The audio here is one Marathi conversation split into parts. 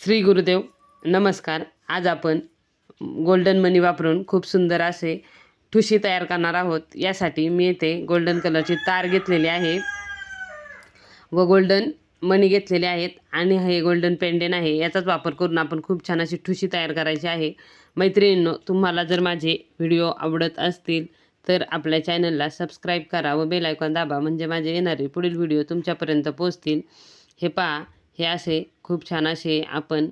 श्री गुरुदेव नमस्कार. आज आपण गोल्डन मनी वापरून खूप सुंदर असे ठुशी तयार करणार आहोत. यासाठी मी येथे गोल्डन कलरची तार घेतलेली आहे व गोल्डन मनी घेतलेले आहेत आणि हे गोल्डन पेंडेन आहे. याचाच वापर करून आपण खूप छान अशी ठुशी तयार करायची आहे. मैत्रिणींनो तुम्हाला जर माझे व्हिडिओ आवडत असतील तर आपल्या चॅनलला सबस्क्राईब करा व बेल आयकॉन दाबा. म्हणजे माझे येणारे पुढील व्हिडिओ तुमच्यापर्यंत पोचतील हे पहा हे असे खूप छान असे आपण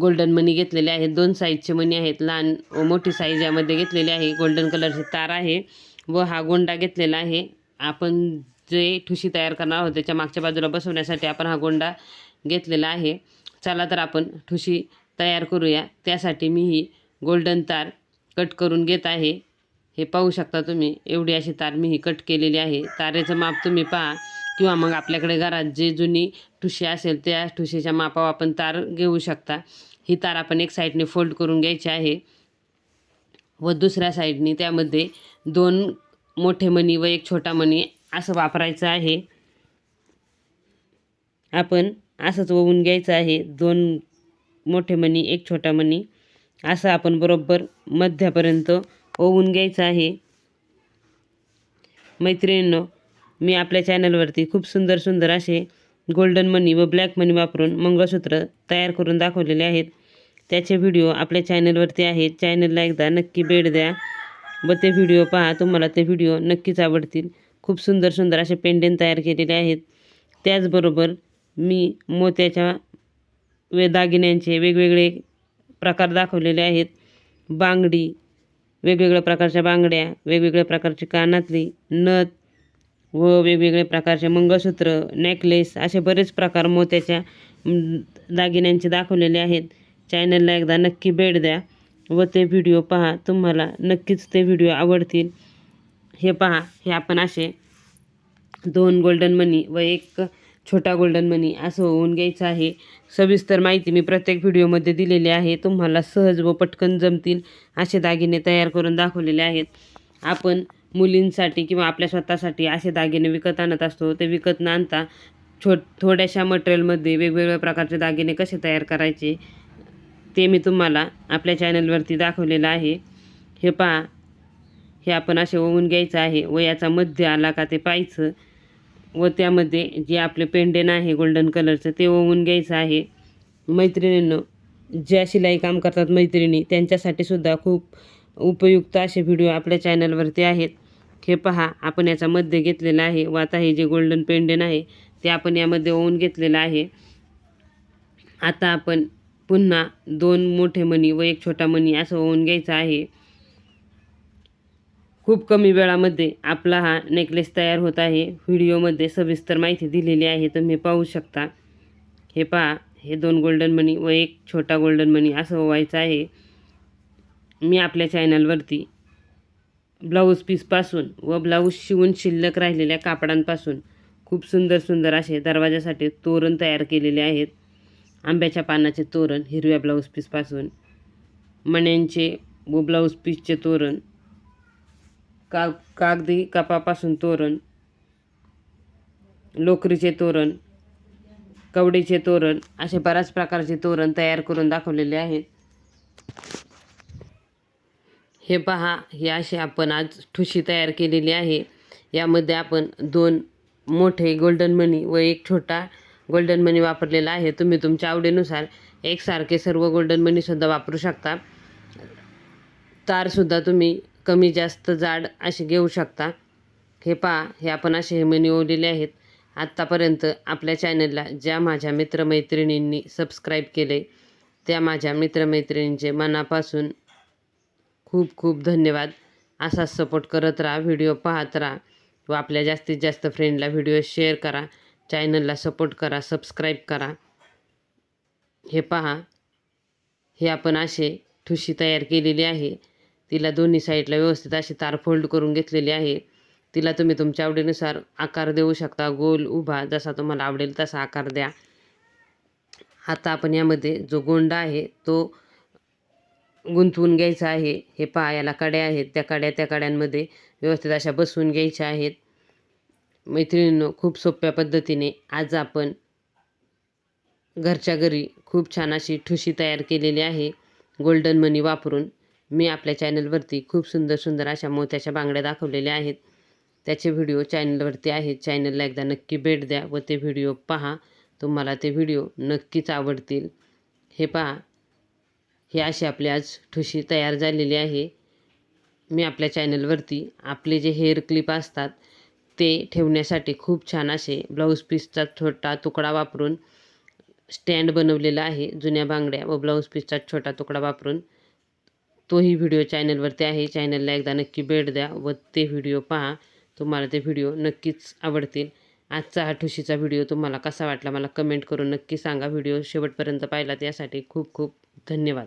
गोल्डन मनी घेतलेले आहेत. दोन साईजचे मनी आहेत. लहान व मोठी साईज यामध्ये घेतलेली आहे. गोल्डन कलरचे तार आहे व हा गोंडा घेतलेला आहे. आपण जे ठुशी तयार करणार आहोत त्याच्या मागच्या बाजूला बसवण्यासाठी आपण हा गोंडा घेतलेला आहे. चला तर आपण ठुशी तयार करूया. त्यासाठी मी ही गोल्डन तार कट करून घेत आहे. हे पाहू शकता तुम्ही एवढी अशी तार मी ही कट केलेली आहे. तारेचं माप तुम्ही पहा. किंवा मग आपल्याकडे घरात जे जुनी ठुशी असेल त्या ठुशीच्या मापावर आपण तार घेऊ शकता. ही तार आपण एक साईडने फोल्ड करून घ्यायची आहे व दुसऱ्या साईडने त्यामध्ये दोन मोठे मणी व एक छोटा मणी असं वापरायचं आहे. आपण असंच ओवून घ्यायचं आहे दोन मोठे मणी एक छोटा मणी. असं आपण बरोबर मध्यापर्यंत ओवून घ्यायचं आहे. मैत्रिणींनो मी आपल्या चॅनलवरती खूप सुंदर सुंदर असे गोल्डन मनी व ब्लॅक मनी वापरून मंगळसूत्र तयार करून दाखवलेले आहेत. त्याचे व्हिडिओ आपल्या चॅनलवरती आहेत. चॅनलला एकदा नक्की भेट द्या व ते व्हिडिओ पहा. तुम्हाला ते व्हिडिओ नक्कीच आवडतील. खूप सुंदर सुंदर असे पेंडेन तयार केलेले आहेत. त्याचबरोबर मी मोत्याच्या वे दागिन्यांचे वेगवेगळे प्रकार दाखवलेले आहेत. बांगडी वेगवेगळ्या प्रकारच्या बांगड्या वेगवेगळ्या प्रकारची कानातली नथ व वेगवेगळे प्रकारचे मंगळसूत्र नेकलेस असे बरेच प्रकार मोत्याच्या दागिन्यांचे दाखवलेले आहेत. चॅनलला एकदा नक्की भेट द्या व ते व्हिडिओ पहा. तुम्हाला नक्कीच ते व्हिडिओ आवडतील. हे पहा हे आपण असे दोन गोल्डन मनी व एक छोटा गोल्डन मनी असं होऊन घ्यायचं आहे. सविस्तर माहिती मी प्रत्येक व्हिडिओमध्ये दिलेली आहे. तुम्हाला सहज व पटकन जमतील असे दागिने तयार करून दाखवलेले आहेत. आपण मुलींसाठी किंवा आपल्या स्वतःसाठी असे दागिने विकत आणत असतो ते विकत न आणता छो थोड्याशा मटेरियलमध्ये वेगवेगळ्या प्रकारचे दागिने कसे तयार करायचे ते मी तुम्हाला आपल्या चॅनलवरती दाखवलेलं आहे. हे पहा हे आपण असे ओवून घ्यायचं आहे व याचा मध्य आला का ते पाहायचं. व त्यामध्ये जे आपले पेंडेन आहे गोल्डन कलरचं ते ओवून घ्यायचं आहे. मैत्रिणींनो ज्या शिलाई काम करतात मैत्रिणी त्यांच्यासाठी सुद्धा खूप उपयुक्त असे व्हिडिओ आपल्या चॅनलवरती आहेत. हे पहा आपण याचा मध्य घेतलेला आहे. व आता हे जे गोल्डन पेंडेन आहे ते आपण यामध्ये ओवून घेतलेलं आहे. आता आपण पुन्हा दोन मोठे मणी व एक छोटा मणी असं ओवून घ्यायचं आहे. खूप कमी वेळामध्ये आपला हा नेकलेस तयार होत आहे. व्हिडिओमध्ये सविस्तर माहिती दिलेली आहे तुम्ही पाहू शकता. हे पहा हे दोन गोल्डन मणी व एक छोटा गोल्डन मणी असं ओवायचं आहे. मी आपल्या चॅनलवरती ब्लाऊज पीसपासून व ब्लाऊज शिवून शिल्लक राहिलेल्या कापडांपासून खूप सुंदर सुंदर असे दरवाजासाठी तोरण तयार केलेले आहेत. आंब्याच्या पानाचे तोरण हिरव्या ब्लाऊज पीसपासून मण्यांचे व ब्लाऊज पीसचे तोरण का कागदी कपापासून तोरण लोकरीचे तोरण कवडीचे तोरण असे बऱ्याच प्रकारचे तोरण तयार करून दाखवलेले आहेत. हे पहा हे असे आपण आज ठुशी तयार केलेली आहे. यामध्ये आपण दोन मोठे गोल्डन मनी व एक छोटा गोल्डन मनी वापरलेला आहे. तुम्ही तुमच्या आवडीनुसार एकसारखे सर्व गोल्डन मनीसुद्धा वापरू शकता. तारसुद्धा तुम्ही कमी जास्त जाड असे घेऊ शकता. हे पहा हे आपण असे हे मनी ओवलेले आहेत. आत्तापर्यंत आपल्या चॅनलला ज्या माझ्या मित्रमैत्रिणींनी सबस्क्राईब केले त्या माझ्या मित्रमैत्रिणींचे मनापासून खूप खूप धन्यवाद. असाच सपोर्ट करत राहा व्हिडिओ पाहत राहा व आपल्या जास्तीत जास्त फ्रेंडला व्हिडिओ शेअर करा. चॅनलला सपोर्ट करा सबस्क्राईब करा. हे पहा हे आपण असे ठुशी तयार केलेली आहे. तिला दोन्ही साईडला व्यवस्थित अशी तार फोल्ड करून घेतलेली आहे. तिला तुम्ही तुमच्या आवडीनुसार आकार देऊ शकता. गोल उभा जसा तुम्हाला आवडेल तसा आकार द्या. आता आपण यामध्ये जो गोंडा आहे तो गुंतवून घ्यायचं आहे. हे पहा याला कड्या आहेत. त्या कड्या त्या कड्यांमध्ये व्यवस्थित अशा बसवून घ्यायच्या आहेत. मैत्रिणींनो खूप सोप्या पद्धतीने आज आपण घरच्या घरी खूप छान अशी ठुशी तयार केलेली आहे. गोल्डन मनी वापरून मी आपल्या चॅनलवरती खूप सुंदर सुंदर अशा मोत्याच्या बांगड्या दाखवलेल्या आहेत. त्याचे व्हिडिओ चॅनलवरती आहेत. चॅनलला एकदा नक्की भेट द्या व ते व्हिडिओ पहा. तुम्हाला ते व्हिडिओ नक्कीच आवडतील. हे पहा हे अशी आपली आज ठुशी तयार झालेली आहे. मी आपल्या चॅनलवरती आपले जे हेअर क्लिप असतात ते ठेवण्यासाठी खूप छान असे ब्लाऊज पीसचा छोटा तुकडा वापरून स्टँड बनवलेला आहे जुन्या बांगड्या व ब्लाऊज पीसचा छोटा तुकडा वापरून. तोही व्हिडिओ चॅनलवरती आहे. चॅनलला एकदा नक्की भेट द्या व ते व्हिडिओ पहा. तुम्हाला ते व्हिडिओ नक्कीच आवडतील. आजचा हा ठुशीचा व्हिडिओ तुम्हाला कसा वाटला मला कमेंट करून नक्की सांगा. व्हिडिओ शेवटपर्यंत पाहिला त्यासाठी खूप खूप धन्यवाद.